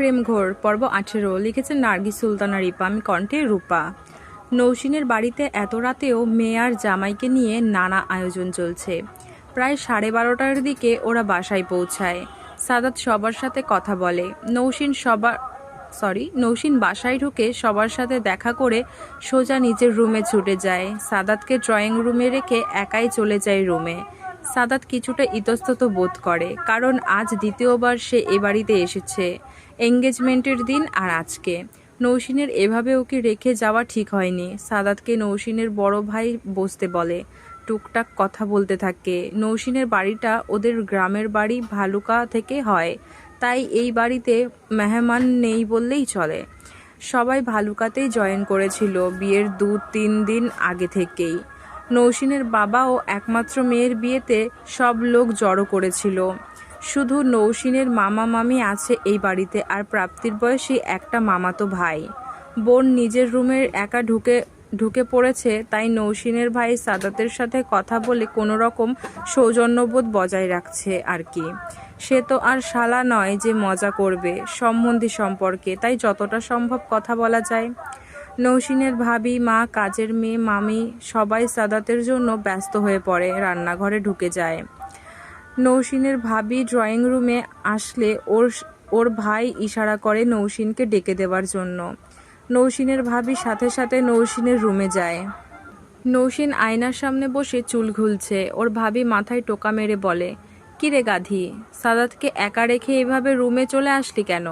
প্রেম ঘোর, পর্ব আঠেরো। লিখেছেন নার্গিস সুলতানা রিপা। আমি কণ্ঠে রূপা। নৌসিনের বাড়িতে এত রাতেও মেয়ে আর জামাইকে নিয়ে নানা আয়োজন চলছে। প্রায় সাড়ে বারোটার দিকে ওরা বাসায় পৌঁছায়। সাদাত সবার সাথে কথা বলে। নৌসিন সবার সরি নৌসিন বাসায় ঢুকে সবার সাথে দেখা করে সোজা নিজের রুমে ছুটে যায়। সাদাতকে ড্রয়িং রুমে রেখে একাই চলে যায় রুমে। সাদাত কিছুটা ইতস্তত বোধ করে, কারণ আজ দ্বিতীয়বার সে এ বাড়িতে এসেছে, এঙ্গেজমেন্টের দিন আর আজকে। নৌসিনের এভাবে ওকে রেখে যাওয়া ঠিক হয়নি। সাদাতকে নৌসিনের বড় ভাই বসতে বলে, টুকটাক কথা বলতে থাকে। নৌসিনের বাড়িটা ওদের গ্রামের বাড়ি ভালুকা থেকে হয়, তাই এই বাড়িতে মেহমান নেই বললেই চলে। সবাই ভালুকাতেই জয়েন করেছিল বিয়ের দু তিন দিন আগে থেকেই। নৌসিনের বাবাও একমাত্র মেয়ের বিয়েতে সব লোক জড়ো করেছিল। শুধু নৌসিনের মামা মামি আছে এই বাড়িতে আর প্রাপ্তির বয়সী একটা মামাতো ভাই। বোন নিজের রুমের একা ঢুকে ঢুকে পড়েছে, তাই নৌসিনের ভাই সাদাতের সাথে কথা বলে কোনো রকম সৌজন্যবোধ বজায় রাখছে আর কি। সে তো আর শালা নয় যে মজা করবে, সম্বন্ধী সম্পর্কে, তাই যতটা সম্ভব কথা বলা যায়। নৌসিনের ভাবি, মা, কাজের মেয়ে, মামি সবাই সাদাতের জন্য ব্যস্ত হয়ে পড়ে, রান্নাঘরে ঢুকে যায়। নৌসিনের ভাবি ড্রয়িং রুমে আসলে ওর ওর ভাই ইশারা করে নৌসিনকে ডেকে দেওয়ার জন্য। নৌসিনের ভাবি সাথে সাথে নৌসিনের রুমে যায়। নৌসিন আয়নার সামনে বসে চুল ঘুলছে। ওর ভাবি মাথায় টোকা মেরে বলে কিরে গাধি, সাদাতকে একা রেখে এভাবে রুমে চলে আসলি কেন?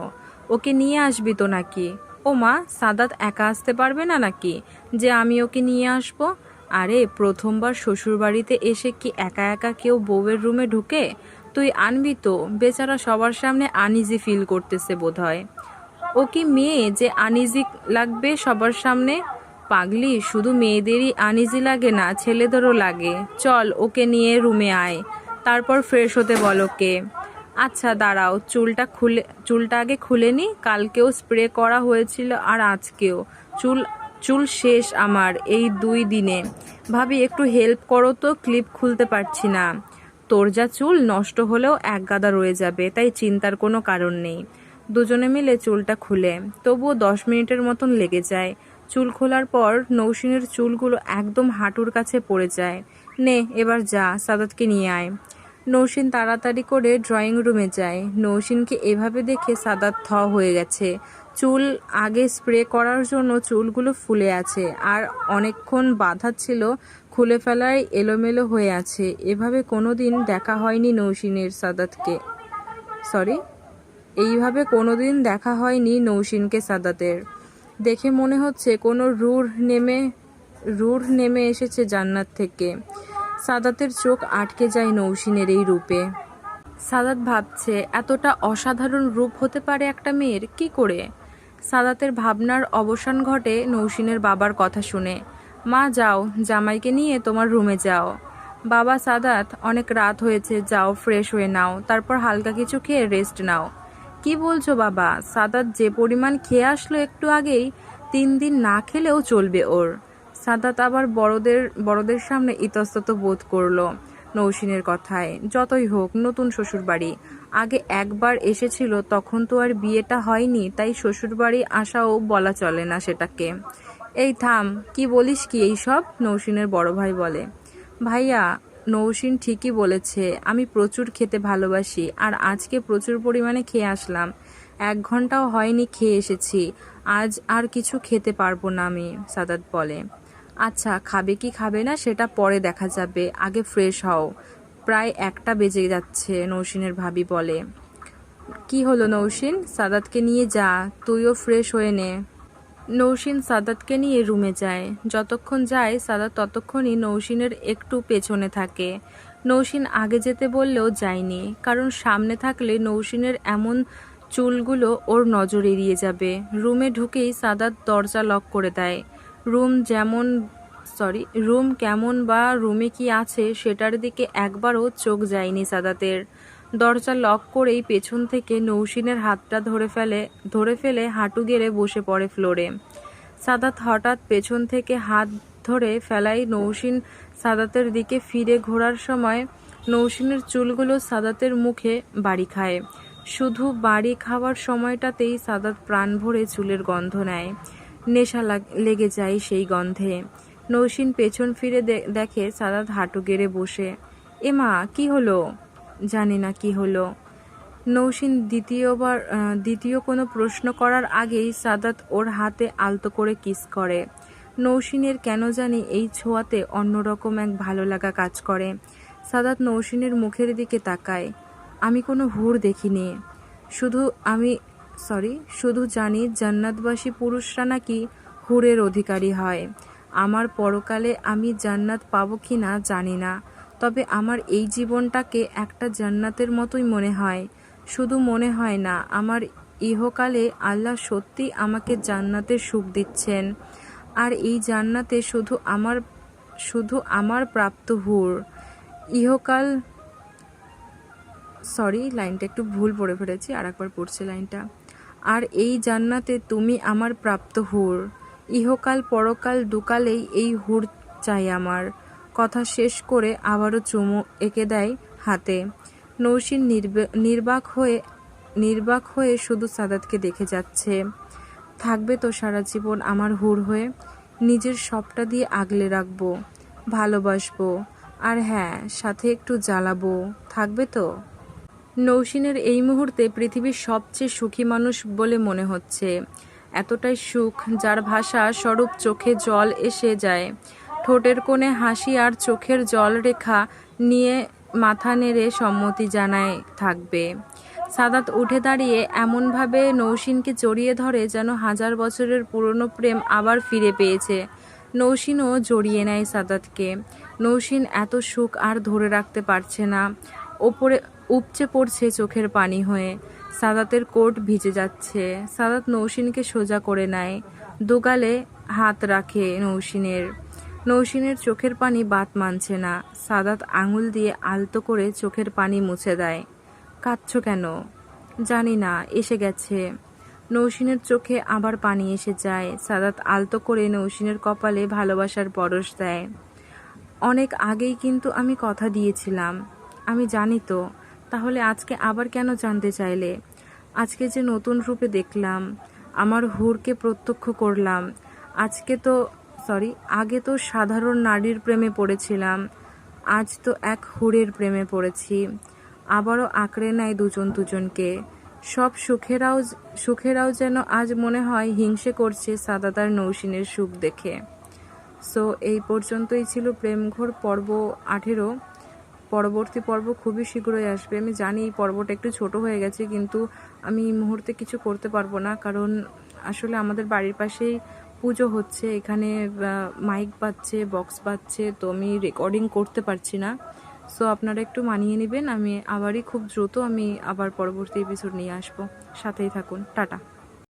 ওকে নিয়ে আসবি তো নাকি? ও মা, সাদাত একা আসতে পারবে না নাকি? যে আমি ওকে নিয়ে আসব? আরে, প্রথমবার শ্বশুরবাড়িতে এসে কি একা একা কেউ বউয়ের রুমে ঢুকে? তুই আনবি তো, বেচারা সবার সামনে আনইজি ফিল করতেছে বোধহয়। ও কি মেয়ে যে আনইজি লাগবে সবার সামনে? পাগলি, শুধু মেয়েদেরই আনইজি লাগে না, ছেলেদেরও লাগে। চল, ওকে নিয়ে রুমে আয়। তারপর ফ্রেশ হতে বল ওকে। আচ্ছা দাঁড়াও, চুলটা খুলে, চুলটা আগে খুলে নি। কালকেও স্প্রে করা হয়েছিল আর আজকেও। চুল চুল শেষ আমার এই দুই দিনে। ভাবি, একটু হেল্প করো তো ক্লিপ খুলতে পারছি না। তোর যা চুল নষ্ট হলেও এক গাদা রয়ে যাবে, তাই চিন্তার কোনো কারণ নেই। দুজনে মিলে চুলটা খুলে। তবুও দশ মিনিটের মতন লেগে যায়। চুল খোলার পর নৌসিনের চুলগুলো একদম হাঁটুর কাছে পড়ে যায়। নে, এবার যা, সাদাতকে নিয়ে আয়। নৌসিন তাড়াতাড়ি করে ড্রয়িং রুমে যায়। নৌসিনকে এভাবে দেখে সাদাত থ হয়ে গেছে। চুল আগে স্প্রে করার জন্য চুলগুলো ফুলে আছে আর অনেকক্ষণ বাঁধা ছিল খুলে ফেলায় এলোমেলো হয়ে আছে। এভাবে কোনোদিন দেখা হয়নি নৌসিনের সাদাতকে। সরি এইভাবে কোনোদিন দেখা হয়নি নৌসিনকে সাদাতের। দেখে মনে হচ্ছে কোনো রুর নেমে রুর নেমে এসেছে জান্নাত থেকে। সাদাতের চোখ আটকে যায় নৌসিনের এই রূপে। সাদাত ভাবছে, এতটা অসাধারণ রূপ হতে পারে একটা মেয়ের, কি করে? সাদাতের ভাবনার অবসান ঘটে নৌসিনের বাবার কথা শুনে। মা, যাও, জামাইকে নিয়ে তোমার রুমে যাও। বাবা সাদাত, অনেক রাত হয়েছে, যাও, ফ্রেশ হয়ে নাও, তারপর হালকা কিছু খেয়ে রেস্ট নাও। কি বলছো বাবা? সাদাত যে পরিমাণ খেয়ে আসলো একটু আগেই, তিন দিন না খেলেও চলবে ওর। সাদাত আবার বড়দের বড়দের সামনে ইতস্তত বোধ করল নৌসিনের কথায়। যতই হোক, নতুন শ্বশুরবাড়ি। আগে একবার এসেছিল, তখন তো আর বিয়েটা হয়নি, তাই শ্বশুরবাড়ি আসাও বলা চলে না সেটাকে। এই থাম, কি বলিস কি এই সব? নৌসিনের বড় ভাই বলে। ভাইয়া, নৌসিন ঠিকই বলেছে, আমি প্রচুর খেতে ভালোবাসি, আর আজকে প্রচুর পরিমাণে খেয়ে আসলাম। এক ঘন্টাও হয়নি খেয়ে এসেছি, আজ আর কিছু খেতে পারব না আমি, সাদাত বলে। আচ্ছা খাবে কি খাবে না সেটা পরে দেখা যাবে। আগে ফ্রেশ হও। প্রায় একটা বেজে যাচ্ছে, নৌসিনের ভাবি বলে। কি হলো নৌসিন? সাদাতকে নিয়ে যা, তুইও ফ্রেশ হয়ে নে। নৌসিন সাদাতকে নিয়ে রুমে যায়। যতক্ষণ যায়, সাদাত ততক্ষণই নৌসিনের একটু পেছনে থাকে। নৌসিন আগে যেতে বললেও যায়নি, কারণ সামনে থাকলে নৌসিনের এমন চুলগুলো ওর নজর এড়িয়ে যাবে। রুমে ঢুকেই সাদাত দরজা লক করে দেয়। রুম যেমন সরি রুম কেমন বা রুমে কি আছে সেটার দিকে একবারও চোখ যায়নি সাদাতের। দরজা লক করেই পেছন থেকে নৌসিনের হাতটা ধরে ফেলে ধরে ফেলে হাঁটু গেড়ে বসে পড়ে ফ্লোরে। সাদাত হঠাৎ পেছন থেকে হাত ধরে ফেলাই নৌসিন সাদাতের দিকে ফিরে ঘোরার সময় নৌসিনের চুলগুলো সাদাতের মুখে বাড়ি খায়। শুধু বাড়ি খাওয়ার সময়টাতেই সাদাত প্রাণ ভরে চুলের গন্ধ নেয়। নেশা লাগ- যায় সেই গন্ধে। নৌসিন পেছন ফিরে দেখে সাদাত হাঁটু গেড়ে বসে। এমা কি হলো? জানি না কি হলো। নৌসিন দ্বিতীয়বার দ্বিতীয় কোনো প্রশ্ন করার আগেই সাদাত ওর হাতে আলতো করে কিস করে। নৌসিনের কেন জানি এই ছোঁয়াতে অন্যরকম এক ভালো লাগা কাজ করে। সাদাত নৌসিনের মুখের দিকে তাকায়। আমি কোনো হুর দেখিনি। শুধু আমি সরি শুধু জানি জান্নাতবাসী পুরুষরা নাকি হুরের অধিকারী হয়। আমার পরকালে আমি জান্নাত পাবো কি না জানি না। তবে আমার এই জীবনটাকে একটা জান্নাতের মতোই মনে হয়। শুধু মনে হয় না, আমার ইহকালে আল্লাহ সত্যি আমাকে জান্নাতের সুখ দিচ্ছেন। আর এই জান্নাতে শুধু আমার শুধু আমার প্রাপ্ত হুর। ইহকাল সরি লাইনটা একটু ভুল পড়ে ফেলেছি আর একবার পড়ছে লাইনটা। আর এই জান্নাতে তুমি আমার প্রাপ্ত হুর। ইহকাল পরকাল দুকালেই এই হুর চাই আমার। কথা শেষ করে আবারও চুমু এঁকে দেয় হাতে। নির্বে- নির্বাক হয়ে নির্বাক হয়ে শুধু সাদাতকে দেখে যাচ্ছে। থাকবে তো সারা জীবন আমার হুর হয়ে। নিজের সবটা দিয়ে আগলে রাখব, ভালোবাসবো। আর হ্যাঁ সাথে একটু জ্বালাবো। থাকবে তো? নৌসিনের এই মুহূর্তে পৃথিবীর সবচেয়ে সুখী মানুষ বলে মনে হচ্ছে। এতটাই সুখ যার ভাষা স্বরূপ চোখে জল এসে যায়। ঠোঁটের কোণে হাসি আর চোখের জল রেখা নিয়ে মাথা নেড়ে সম্মতি জানায় থাকবে। সাদাত উঠে দাঁড়িয়ে এমনভাবে নৌসিনকে জড়িয়ে ধরে যেন হাজার বছরের পুরনো প্রেম আবার ফিরে পেয়েছে। নৌসিনও জড়িয়ে নেয় সাদাতকে। নৌসিন এত সুখ আর ধরে রাখতে পারছে না। ওপরে উপচে পড়ছে চোখের পানি হয়ে। সাদাতের কোট ভিজে যাচ্ছে। সাদাত নৌসিনকে সোজা করে নেয়। দোগালে হাত রাখে নৌসিনের। নৌসিনের চোখের পানি বাত মানছে না। সাদাত আঙুল দিয়ে আলতো করে চোখের পানি মুছে দেয়। কাঁদছ কেন? জানি না, এসে গেছে। নৌসিনের চোখে আবার পানি এসে যায়। সাদাত আলতো করে নৌসিনের কপালে ভালোবাসার পরশ দেয়। অনেক আগেই কিন্তু আমি কথা দিয়েছিলাম। আমি জানি তো তাহলে আজকে আবার কেন জানতে চাইলে? আজকে যে নতুন রূপে দেখলাম, আমার হুরকে প্রত্যক্ষ করলাম। আজকে তো সরি আগে তো সাধারণ নারীর প্রেমে পড়েছিলাম। আজ তো এক হুরের প্রেমে পড়েছি। আবারও আঁকড়ে নেয় দুজন দুজনকে। সব সুখেরাও সুখেরাও যেন আজ মনে হয় হিংসে করছে সাদাতার নৌসিনের সুখ দেখে। সো এই পর্যন্তই ছিল প্রেমঘোর পর্ব আঠেরো। পরবর্তী পর্ব খুবই শীঘ্রই আসবে। আমি জানি এই পর্বটা একটু ছোট হয়ে গেছে, কিন্তু আমি এই মুহূর্তে কিছু করতে পারব না, কারণ আসলে আমাদের বাড়ির পাশেই পুজো হচ্ছে। এখানে মাইক বাজছে বক্স বাজছে, তো আমি রেকর্ডিং করতে পারছি না। সো আপনারা একটু মানিয়ে নেবেন, আমি আবারই খুব দ্রুত আমি আবার পরবর্তী এপিসোড নিয়ে আসব। সাথেই থাকুন। টাটা।